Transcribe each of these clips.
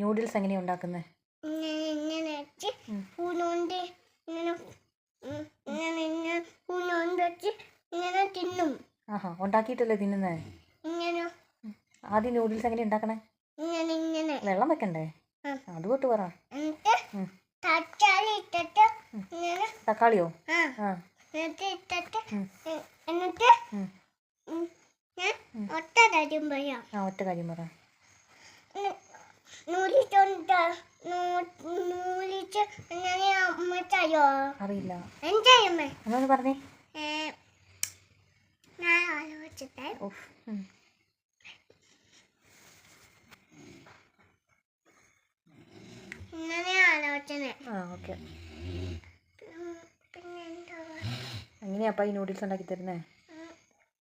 Noodles എങ്ങനെയാ ഉണ്ടാക്കുന്നത് ഇങ്ങനെ ഇങ്ങനെ വെച്ച്. ഇങ്ങനെ ഇങ്ങനെ ഇങ്ങനെ പൂനോണ്ട് വെച്ച് ഇങ്ങനെ തിന്നും. ആഹാ ഉണ്ടാക്കിയിട്ടല്ലേ തിന്നുന്നത് ഇങ്ങനെ. ആദ്യം ന്യൂഡിൽസ് എങ്ങനെ ഉണ്ടാക്കണേ? ഇങ്ങനെ ഇങ്ങനെ. വെള്ളം വെക്കണ്ടേ. അത് തൊട്ട് പറ. എന്നിട്ട് തക്കാളി ഇട്ടിട്ട് ഇങ്ങനെ തക്കാളിയോ? എന്നിട്ട് ഇട്ടിട്ട് എന്നിട്ട് ഒറ്റ തരുമ്പോഴാ ആ ഒറ്റ കാര്യം പറ. നൂലിട്ടുണ്ട്? നൂലിച്ച് അമ്മ അറിയില്ല. പറഞ്ഞേ? ഞാൻ ആലോചിച്ചിട്ടെ. ഇങ്ങനെ ആലോചന ആ ഓക്കെ. എങ്ങനെയാപ്പാ ഈ നൂഡിൽസ് ഉണ്ടാക്കി തരുന്നേ?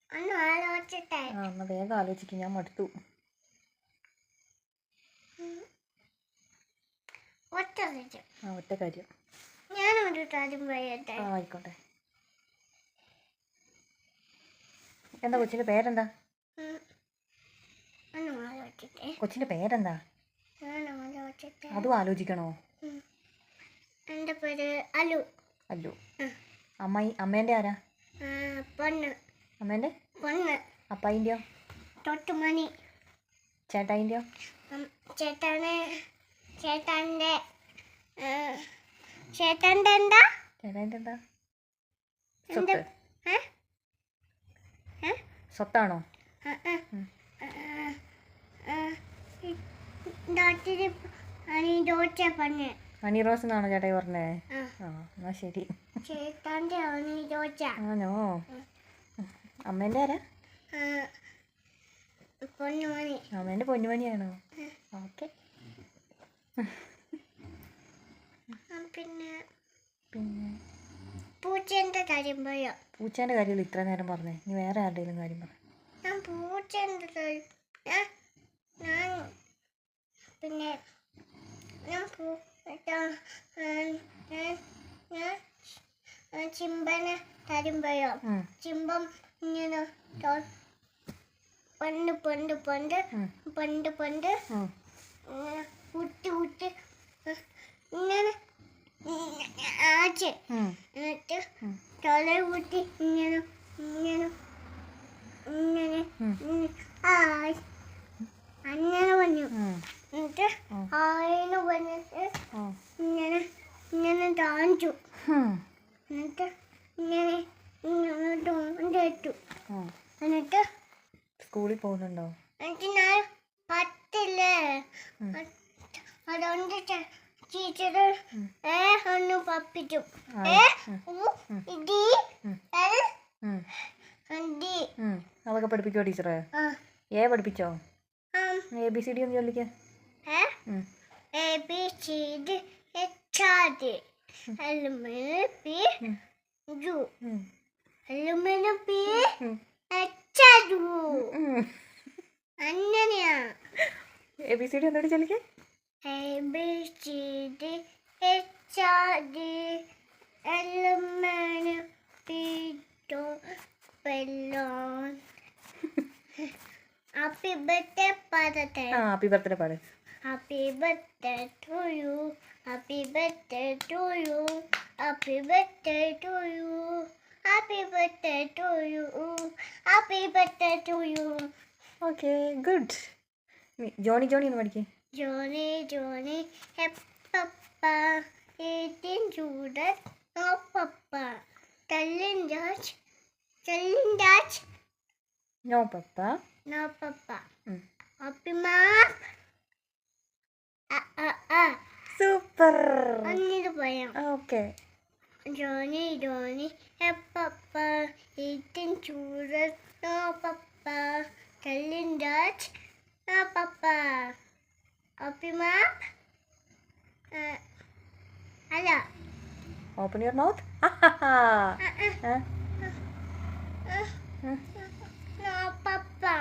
ഒന്ന് ആലോചിച്ചിട്ടെ. ആ എന്നാ വേഗം ആലോചിക്കും ഞാൻ മടുത്തു ഒറ്റ തരും ആ ഒറ്റ കാര്യം. ഞാനൊരു കാര്യം പറയട്ടെ? ആ ആയിക്കോട്ടെ. എന്താ കൊച്ചിന്റെ പേരെന്താ? കൊച്ചിന്റെ പേരെന്താ? ഞാൻ അതും ആലോചിക്കണോ. എന്റെ പേര് അലു. അല്ലു. അമ്മായി അമ്മേന്റെ ആരാ? പൊണ്ണ് അമ്മേന്റെ പൊണ്ണ് അപ്പായിന്റെയോ തൊട്ടുമണി. ചേട്ടായിന്റെയോ ചേട്ടാനെ ചേട്ടന്റെ ചേട്ടന്റെ എന്താ ചേട്ടായിന്റെ എന്താ? സ്വത്ത്? സ്വത്താണോ? അനി റോസ് എന്നാണോ ചേട്ടായി പറഞ്ഞേ? ആ. എന്നാ ശരി. ചേട്ടന്റെ ആണോ? അമ്മേന്റെ ആരാ? അമ്മേന്റെ പൊന്നുമണിയാണോ? ഓക്കെ. പിന്നെ പിന്നെ? പൂച്ചേന്റെ കാര്യം പറയാം? പൂച്ചേന്റെ കാര്യം ഇത്ര നേരം പറഞ്ഞേ ഇനി വേറെ ആരുടെയും കാര്യം പറ. ഞാൻ പൂച്ചേന്റെ കാര്യം ഞാൻ പിന്നെ ഞാൻ പൂ ഞാൻ ചിമ്പനെ കാര്യം പറയാം? ചിമ്പം ഇങ്ങനെ പണ്ട് പണ്ട് പണ്ട് പണ്ട് പണ്ട് ഉട്ടി ഉട്ടി ഇങ്ങനെ ആച്ച്. എന്നിട്ട് തല കൂട്ടി ഇങ്ങനെ ഇങ്ങനെ ഇങ്ങനെ അങ്ങനെ പറഞ്ഞു എന്നിട്ട് ആയെന്ന് പറഞ്ഞിട്ട് ഇങ്ങനെ ഇങ്ങനെ ഉം, എന്നിട്ട് ഇങ്ങനെ ഇങ്ങനെ തോണ്ടിട്ടു ഉം. എന്നിട്ട് സ്കൂളിൽ പോകുന്നുണ്ടോ? എന്നിട്ട് ഞാൻ പറ്റില്ലേ. അതുകൊണ്ട് ടീച്ചർ. ഏ ഒന്ന് പപ്പിച്ചു. ആ, ഏ ഡി. L D. അതൊക്കെ പഠിപ്പിക്കോ ടീച്ചറെ? ഏ പഠിപ്പിച്ചോ? എ ബി സി ഡി ഒന്ന് ചൊല്ലിക്ക്. A B C D H R D. Aluminium P ജു. Aluminium P H ജു. അങ്ങനെയാ. എ ബി സി ഡി ഒന്നുകൂടി ചൊല്ലിക്ക്. A B C D H R D എലുമിന് P ജു പെല്ലോൺ Happy birthday, Padate. ആ happy birthday പാട് Happy birthday to you. Happy birthday to you. Happy birthday to you. Happy birthday to you. Happy birthday to you. Okay good Johnny Johnny ഒന്ന് പഠിക്കേ Johnny, Johnny, help Papa. Eating Judas, no Papa. Telling Dutch, telling Dutch. No Papa. No Papa. Mm. Happy Mom. Ah, ah, ah. Super. Only the boy. Okay. Johnny, Johnny, help Papa. Eating Judas, no Papa. Telling Dutch, no Papa. Open your mouth. uh, uh, uh, no Papa,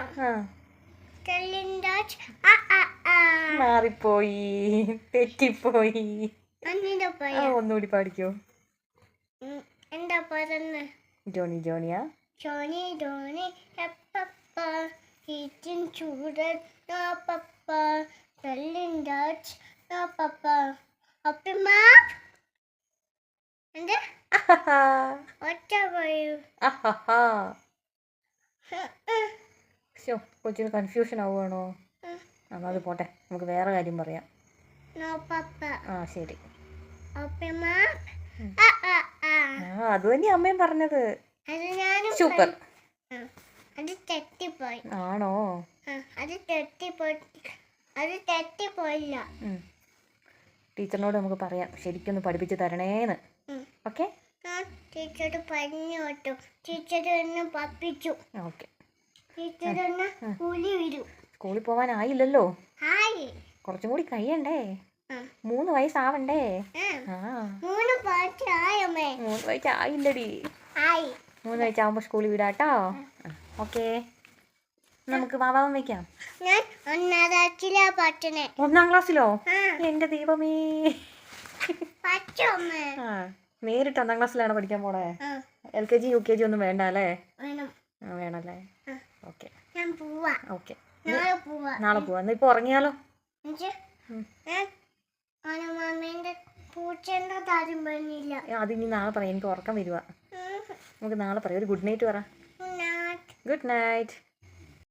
telling that, ah, ah, ah. മാറിപ്പോയി തെറ്റിപ്പോയി പറയാം ഒന്നുകൂടി പാടിക്കോ എന്താ പറയുന്നത് Johnny ജോണിയാ Johnny, Johnny, hey Papa, eating children, no Papa, telling bird. No, Papa. Are you? ആഹാ ശോ കൊച്ചിന് കൺഫ്യൂഷൻ ആവുകയാണോ എന്നാൽ അത് പോട്ടെ നമുക്ക് വേറെ കാര്യം പറയാം. No, Papa. ആ ശരി. Ah, ah, ah. ആ അത് തന്നെയാ അമ്മയും പറഞ്ഞത്. സൂപ്പർ. അത് തെറ്റിപ്പോയി. ആണോ? അത് തെറ്റിപ്പോയി. അത് തെറ്റിപ്പോയില്ല. ടീച്ചറിനോട് നമുക്ക് പറയാം. ശരിക്കൊന്ന് പഠിപ്പിച്ച് തരണേന്ന്. ഓക്കെ? ഞാൻ ടീച്ചർ പറഞ്ഞു കേട്ടു ടീച്ചർ എന്നെ പപ്പിച്ചു. ഓക്കെ. ടീച്ചർ എന്നെ കൂലി വരും സ്കൂളിൽ പോവാനായില്ലല്ലോ ആയി. കുറച്ചും കൂടി കഴിയണ്ടേ? മൂന്ന് വയസ്സാവണ്ടേ? മൂന്ന് വയസ്സായമ്മേ മൂന്ന് വയസ്സായില്ലടി ആയി. മൂന്ന് വയസ്സാവുമ്പോ സ്കൂളിൽ വിടാട്ടോ? ഓക്കെ. നമുക്ക് വാവാൻ വെക്കാം. ഞാൻ ഒന്നാതാക്കില്ല പാട്ടിനെ ഒന്നാം ക്ലാസ്സിലോ? എന്റെ ദീപമേ ദൈവമേ ആ നേരിട്ട് ഒന്നാം ക്ലാസ്സിലാണ് പഠിക്കാൻ പോണേ? L K G U K G ഒന്നും വേണ്ട അല്ലേ? വേണല്ലേ. ഓക്കെ. ഓക്കെ. നാളെ പോവാ. നാളെ ഇപ്പൊ ഉറങ്ങിയാലോ? അതിനി നാളെ പറയാം. എനിക്ക് ഉറക്കം വരുവാ. നമുക്ക് നാളെ പറയാം. ഒരു ഗുഡ് നൈറ്റ് പറ. Good night.